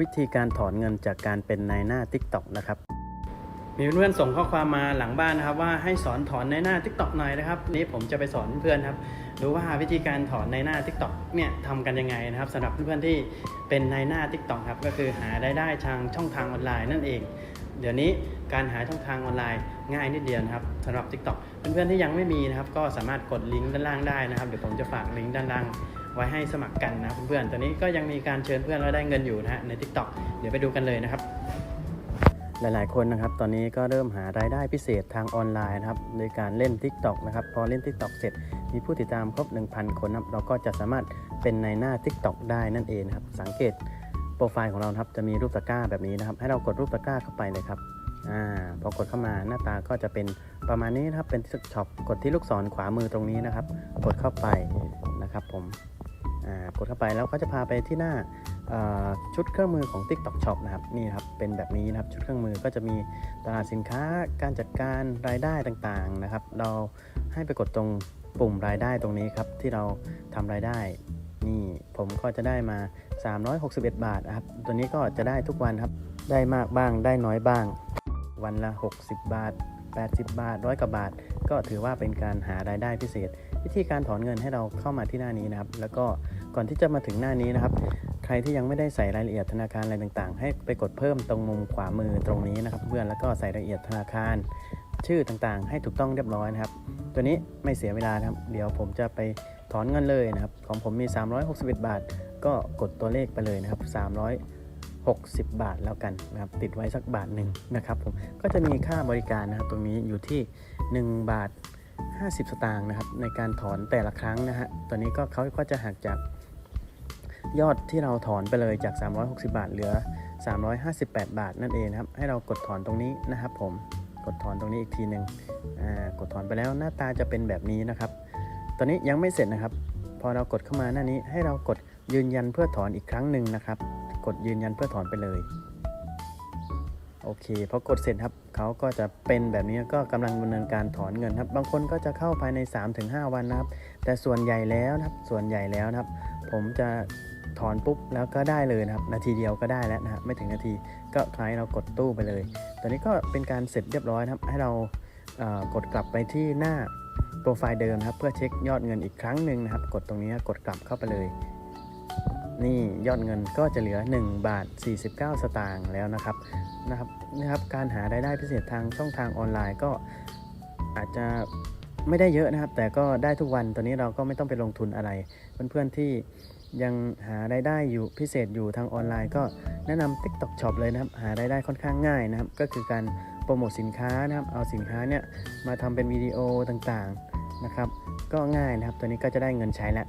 วิธีการถอนเงินจากการเป็นนายหน้า TikTok นะครับ มีเพื่อนๆส่งข้อความมาหลังบ้านนะครับว่าให้สอนถอนในหน้า TikTok หน่อยนะครับนี้ผมจะไปสอนเพื่อนครับดูว่าวิธีการถอนในหน้า TikTok เนี่ยทำกันยังไงนะครับสำหรับเพื่อนๆที่เป็นในหน้า TikTok ครับก็คือหารายได้ทางช่องทางออนไลน์นั่นเอง เดี๋ยวนี้การหาช่องทางออนไลน์ง่ายนิดเดียวนะครับสำหรับ TikTok เพื่อนๆที่ยังไม่มีนะครับก็สามารถกดลิงก์ด้านล่างได้นะครับเดี๋ยวผมจะฝากลิงก์ด้านล่าง ไว้ให้สมัครกันนะเพื่อนๆตอนนี้ก็ยังมีการเชิญเพื่อนแล้วได้เงินอยู่นะฮะใน TikTok เดี๋ยวไปดูกันเลยนะครับ หลายๆคนนะครับ ตอนนี้ก็เริ่มหารายได้พิเศษทางออนไลน์นะครับโดยการเล่น TikTok นะครับพอเล่น TikTok เสร็จมีผู้ติดตามครบ 1,000 คนนะครับเราก็จะสามารถเป็นในหน้า TikTok ได้นั่นเองนะครับสังเกตโปรไฟล์ของเราครับจะมีรูปตะกร้าแบบนี้นะครับ ให้เรากดรูปตะกร้าเข้าไปเลยครับอ่าพอกดเข้ามาหน้าตาก็จะเป็นประมาณนี้นะครับเป็นช็อปกดที่ลูกศรขวามือตรงนี้นะครับ กดเข้าไปนะครับผม กดเข้าไปแล้วก็จะพาไปที่หน้าชุดเครื่องมือของ TikTok Shop นะครับนี่ครับเป็นแบบนี้นะครับชุดเครื่องมือก็จะมีตลาดสินค้าการจัดการรายได้ต่างๆนะครับ เราให้ไปกดตรงปุ่มรายได้ตรงนี้ครับที่เราทำรายได้ นี่ผมก็จะได้มา 361 บาทนะครับตัวนี้ก็จะได้ทุกวันครับได้มากบ้างได้น้อยบ้าง วันละ 60 บาท 80 บาทร้อยกว่าบาท ก็ถือว่าเป็นการหารายได้พิเศษ วิธีการถอนเงินให้เราเข้ามาที่หน้านี้นะครับ แล้วก็ก่อนที่จะมาถึงหน้านี้นะครับ ใครที่ยังไม่ได้ใส่รายละเอียดธนาคารอะไรต่างๆ ให้ไปกดเพิ่มตรงมุมขวามือตรงนี้นะครับ เพื่อนแล้วก็ใส่รายละเอียดธนาคาร ชื่อต่างๆ ให้ถูกต้องเรียบร้อยนะครับ ตัวนี้ไม่เสียเวลานะครับ เดี๋ยวผมจะไปถอนเงินเลยนะครับ ของผมมี 361 บาท ก็กดตัวเลขไปเลยนะครับ 60 บาทแล้วกันนะครับติดไว้สักบาทหนึ่งนะครับผมก็จะมีค่าบริการนะครับตรงนี้อยู่ที่ 1 บาท 50 สตางค์นะครับในการถอนแต่ละครั้งนะฮะตัวนี้ก็เขาก็จะหักจากยอดที่เราถอนไปเลยจาก 360 บาทเหลือ 358 บาทนั่นเองครับให้เรากดถอนตรงนี้นะครับ ผมกดถอนตรงนี้อีกทีหนึ่งกดถอนไปแล้วหน้าตาจะเป็นแบบนี้นะครับ ตอนนี้ยังไม่เสร็จนะครับ พอเรากดเข้ามาหน้านี้ให้เรากดยืนยันเพื่อถอนอีกครั้งหนึ่งนะครับ กดยืนยันเพื่อถอนไปเลย โอเคพอกดเสร็จครับเขาก็จะเป็นแบบนี้ก็กำลังดำเนินการถอนเงินครับ บางคนก็จะเข้าภายใน 3-5 วันนะครับ แต่ส่วนใหญ่แล้วนะครับส่วนใหญ่แล้วนะครับ ผมจะถอนปุ๊บแล้วก็ได้เลยนะครับ นาทีเดียวก็ได้แล้วนะครับไม่ถึงนาทีก็คล้ายเรากดตู้ไปเลย ตอนนี้ก็เป็นการเสร็จเรียบร้อยนะครับ ให้เรากดกลับไปที่หน้าโปรไฟล์เดิมครับ เพื่อเช็คยอดเงินอีกครั้งหนึ่งนะครับ กดตรงนี้กดกลับเข้าไปเลย นี่ยอดเงินก็จะเหลือ 1 บาท 49 สตางค์แล้วนะครับนะครับนะครับ การหารายได้พิเศษทางช่องทางออนไลน์ก็อาจจะไม่ได้เยอะนะครับ แต่ก็ได้ทุกวันตอนนี้เราก็ไม่ต้องไปลงทุนอะไร เพื่อนๆที่ยังหารายได้อยู่พิเศษอยู่ทางออนไลน์ ก็แนะนำ TikTok Shop เลยนะครับ หารายได้ค่อนข้างง่ายนะครับ ก็คือการโปรโมทสินค้านะครับ เอาสินค้าเนี่ยมาทำเป็นวิดีโอต่างๆนะครับ ก็ง่ายนะครับ ตัวนี้ก็จะได้เงินใช้แล้ว